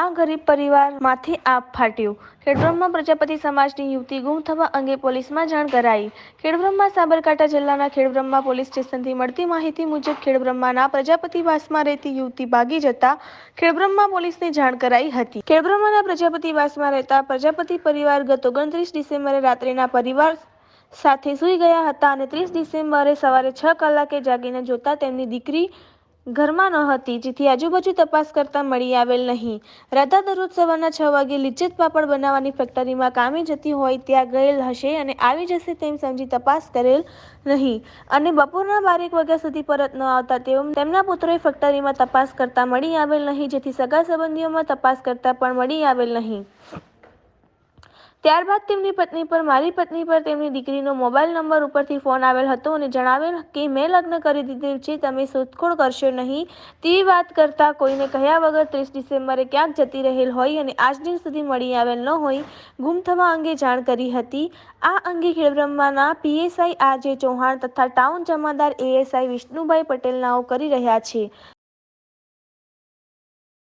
આ ગરીબ પરિવારમાંથી આપ ફાટ્યું. ખેડબ્રહ્મા પ્રજાપતિ સમાજની યુવતી ગુમ થવા અંગે પોલીસમાં જાણ કરાઈ. ખેડબ્રહ્મા સાબરકાંઠા જિલ્લાના ખેડબ્રહ્મા પોલીસ સ્ટેશનથી મળતી માહિતી મુજબ ખેડબ્રહ્માના પ્રજાપતિવાસમાં રહેતી યુવતી ભાગી જતા ખેડબ્રહ્મા પોલીસને જાણ કરાઈ હતી. ખેડબ્રહ્માના પ્રજાપતિવાસમાં રહેતા પ્રજાપતિ પરિવાર ગત ઓગણત્રીસ ડિસેમ્બરે રાત્રિના પરિવાર સાથે સૂઈ ગયા હતા અને ત્રીસ ડિસેમ્બરે સવારે છ કલાકે જાગીને જોતા તેમની દીકરી ઘરમાં ન હતી, જેથી આજુબાજુ તપાસ કરતા મળી આવેલ નહીં. રાધા દરરોજ સવારના છ વાગે લિજ્જત પાપડ બનાવવાની ફેક્ટરીમાં કામે જતી હોય ત્યાં ગયેલ હશે અને આવી જશે તેમ સમજી તપાસ કરેલ નહીં. અને બપોરના બારેક વાગ્યા સુધી પરત ન આવતા તેઓ તેમના પુત્રોએ ફેક્ટરીમાં તપાસ કરતા મળી આવેલ નહીં, જેથી સગા સંબંધીઓમાં તપાસ કરતા પણ મળી આવેલ નહીં. ત્યારબાદ તેમની પત્ની પર, મારી પત્ની પર તેમની દીકરીનો મોબાઈલ નંબર ઉપરથી ફોન આવેલ હતો અને જણાવેલ કે મેં લગ્ન કરી દીધેલ છે, તમે શોધખોળ કરશો નહીં. તેવી વાત કરતાં કોઈને કહ્યા વગર ત્રીસ ડિસેમ્બરે ક્યાંક જતી રહેલ હોય અને આજ દિન સુધી મળી આવેલ ન હોય, ગુમ થવા અંગે જાણ કરી હતી. આ અંગે ખેડબ્રહ્માના પીએસઆઈ આરજે ચૌહાણ તથા ટાઉન જમાદાર એએસઆઈ વિષ્ણુભાઈ પટેલ નાઓ કરી રહ્યા છે.